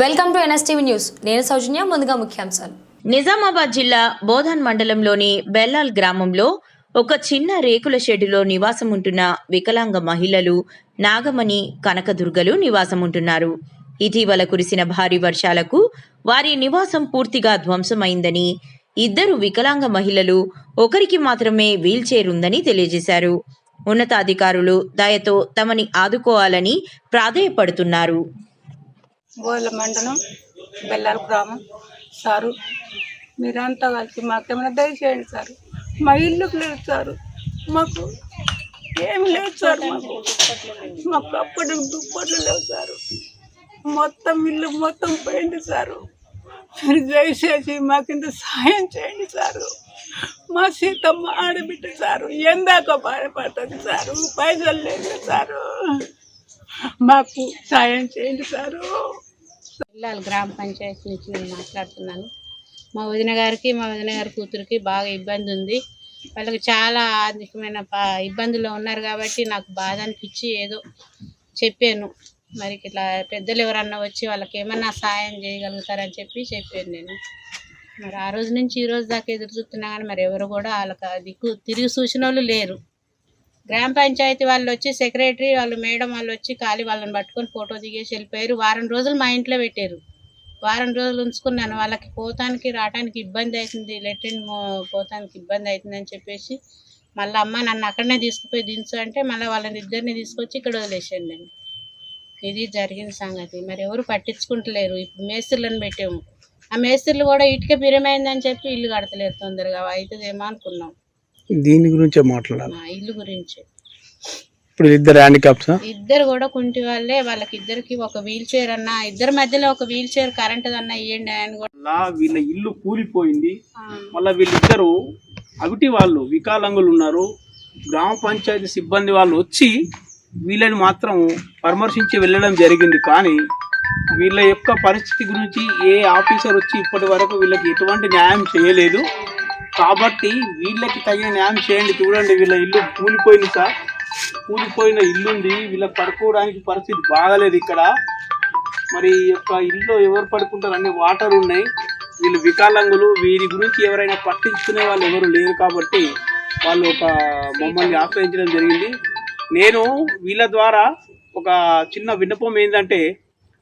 Welcome to NSTV news. నేను సౌజన్య ముందుగా ముఖ్యాంశాలు. నిజామాబాద్ జిల్లా బోధన్ మండలంలోని బెల్లాల్ గ్రామంలో ఒక చిన్న రేకుల షెడ్డులో నివాసం ఉంటున్న వికలాంగ మహిళలు నాగమణి కనకదుర్గలు నివాసం ఉంటున్నారు ఇటీవల కురిసిన భారీ వర్షాలకు వారి నివాసం పూర్తిగా ధ్వంసమైందని ఇద్దరు వికలాంగ మహిళలు ఒకరికి మాత్రమే వీల్ చైర్ ఉందని తెలియజేశారు. ఉన్నతాధికారులు దయతో తమని ఆదుకోవాలని ప్రాధేయపడుతున్నారు. గోల మండలం బెల్లాల గ్రామం. సారు మీరంతా కలిసి మాకేమైనా దయచేయండి సార్. మా ఇల్లుకు లేదు సార్. మాకు ఏమి లేదు సార్ మాకు. మాకు అప్పటి దుప్పట్లు లేవు సార్. మొత్తం ఇల్లు మొత్తం పోయింది సారు. మీరు దయచేసి మాకు ఇంత సాయం చేయండి సారు. మా సీతమ్మ ఆడబిడ్డ సారు. ఎందాక బాధపడుతుంది సారు. పైసలు లేదు సారు. మాకు సాయం చేయండి సారు. పిల్లలు గ్రామ పంచాయతీ నుంచి నేను మాట్లాడుతున్నాను. మా వదిన గారికి మా వదిన గారి కూతురికి బాగా ఇబ్బంది ఉంది. వాళ్ళకి చాలా ఆర్థికమైన ఇబ్బందుల్లో ఉన్నారు కాబట్టి నాకు బాధ అనిపించి ఏదో చెప్పాను. మరి ఇట్లా పెద్దలు ఎవరన్నా వచ్చి వాళ్ళకి ఏమన్నా సాయం చేయగలుగుతారని చెప్పి చెప్పాను నేను. మరి ఆ రోజు నుంచి ఈ రోజు దాకా ఎదురు చూస్తున్నా కానీ మరి ఎవరు కూడా వాళ్ళకి దిక్కు తిరిగి చూసిన వాళ్ళు లేరు. గ్రామ పంచాయతీ వాళ్ళు వచ్చి సెక్రటరీ వాళ్ళు మేడం వాళ్ళు వచ్చి ఖాళీ వాళ్ళని పట్టుకొని ఫోటో దిగేసి వెళ్ళిపోయారు. వారం రోజులు మా ఇంట్లో పెట్టారు. వారం రోజులు ఉంచుకున్నాను. వాళ్ళకి పోతానికి రావడానికి ఇబ్బంది అవుతుంది. లెట్రిన్ పోతానికి ఇబ్బంది అవుతుంది అని చెప్పేసి మళ్ళీ అమ్మ నన్ను అక్కడనే తీసుకుపోయి దించు అంటే మళ్ళీ వాళ్ళని ఇద్దరిని తీసుకొచ్చి ఇక్కడ వదిలేసాను నేను ఇది జరిగిన సంగతి. మరి ఎవరు పట్టించుకుంటలేరు. ఇప్పుడు మేస్త్రులను పెట్టాము. ఆ మేస్త్రులు కూడా ఇటుక పిరమైందని చెప్పి ఇల్లు కడతలేరు తొందరగా. అవుతుందేమో అనుకున్నాం. దీని గురించే మాట్లాడాలి. ఆ ఇల్లు గురించి. ఇప్పుడు ఇద్దరు హ్యాండిక్యాప్సా ఇద్దరు కూడా కుంటి వాళ్ళే వాళ్ళకి ఇద్దరికి ఒక వీల్ చైర్ అన్న ఇద్దరి మధ్యలో ఒక వీల్ చైర్ కరెంట్ అన్న ఇవ్వండి అని కూడా. అలా వీళ్ళ ఇల్లు కూలిపోయింది. మళ్ళీ వీళ్ళిద్దరు అవిటి వాళ్ళు వికలాంగులు ఉన్నారు. గ్రామ పంచాయతీ సిబ్బంది వాళ్ళు వచ్చి వీళ్ళని మాత్రం పరామర్శించి వెళ్ళడం జరిగింది. కానీ వీళ్ళ యొక్క పరిస్థితి గురించి ఏ ఆఫీసర్ వచ్చి ఇప్పటి వరకు వీళ్ళకి ఎటువంటి న్యాయం చేయలేదు. కాబట్టి వీళ్ళకి తగిన న్యాయం చేయండి. చూడండి వీళ్ళ ఇల్లు కూలిపోయింది సార్. కూలిపోయిన ఇల్లు ఉంది వీళ్ళకి పడుకోవడానికి పరిస్థితి బాగలేదు ఇక్కడ. మరి ఈ యొక్క ఇల్లు ఎవరు పడుకుంటారు? అన్ని వాటర్ ఉన్నాయి. వీళ్ళు వికలాంగులు. వీరి గురించి ఎవరైనా పట్టించుకునే వాళ్ళు ఎవరు లేరు కాబట్టి వాళ్ళు ఒక మమ్మల్ని ఆశ్రయించడం జరిగింది. నేను వీళ్ళ ద్వారా ఒక చిన్న విన్నపం ఏంటంటే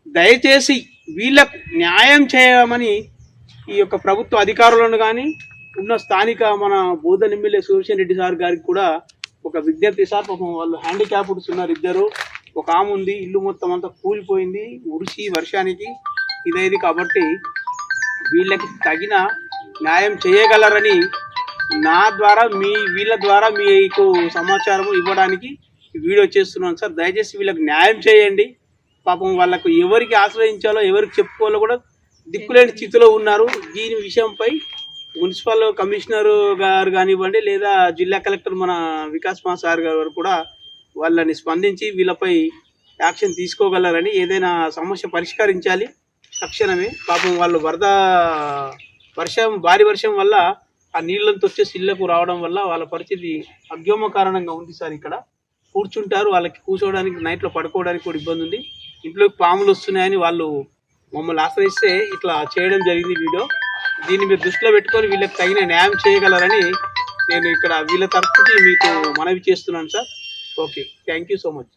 దయచేసి వీళ్ళకు న్యాయం చేయమని ఈ యొక్క ప్రభుత్వ అధికారులను కానీ ఉన్న స్థానిక మన బోధన్ ఎమ్మెల్యే సూర్యసేన్ రెడ్డి సార్ గారికి కూడా ఒక విజ్ఞప్తి సార్ పాపం వాళ్ళు హ్యాండిక్యాప్డ్స్ ఉన్నారు ఇద్దరు. ఒక ఆమె ఉంది ఇల్లు మొత్తం అంతా కూలిపోయింది ఉరిసి వర్షానికి ఇదైంది కాబట్టి వీళ్ళకి తగిన న్యాయం చేయగలరని నా ద్వారా మీ వీళ్ళ ద్వారా మీకు సమాచారం ఇవ్వడానికి వీడియో చేస్తున్నాను సార్. దయచేసి వీళ్ళకి న్యాయం చేయండి. పాపం వాళ్ళకు ఎవరికి ఆశ్రయించాలో ఎవరికి చెప్పుకోవాలో కూడా దిక్కులేని స్థితిలో ఉన్నారు. దీని విషయంపై మున్సిపల్ కమిషనర్ గారు కానివ్వండి లేదా జిల్లా కలెక్టర్ మన వికాస్ మా సార్ గారు కూడా వాళ్ళని స్పందించి వీళ్ళపై యాక్షన్ తీసుకోగలరని ఏదైనా సమస్య పరిష్కరించాలి. తక్షణమే పాపం వాళ్ళు వరద వర్షం భారీ వర్షం వల్ల ఆ నీళ్ళంతా వచ్చే సిల్లకు రావడం వల్ల వాళ్ళ పరిస్థితి అగ్యోమ కారణంగా ఉంది సార్ ఇక్కడ. కూర్చుంటారు వాళ్ళకి కూర్చోవడానికి నైట్లో పడుకోవడానికి కూడా ఇబ్బంది ఉంది. ఇంట్లోకి పాములు వస్తున్నాయని వాళ్ళు మమ్మల్ని ఆశ్రయిస్తే ఇట్లా చేయడం జరిగింది వీడియో. దీన్ని మీరు దృష్టిలో పెట్టుకొని వీళ్ళకి తగిన న్యాయం చేయగలరని నేను ఇక్కడ వీళ్ళ తరఫుకి మీకు మనవి చేస్తున్నాను sir. Okay. Thank you so much.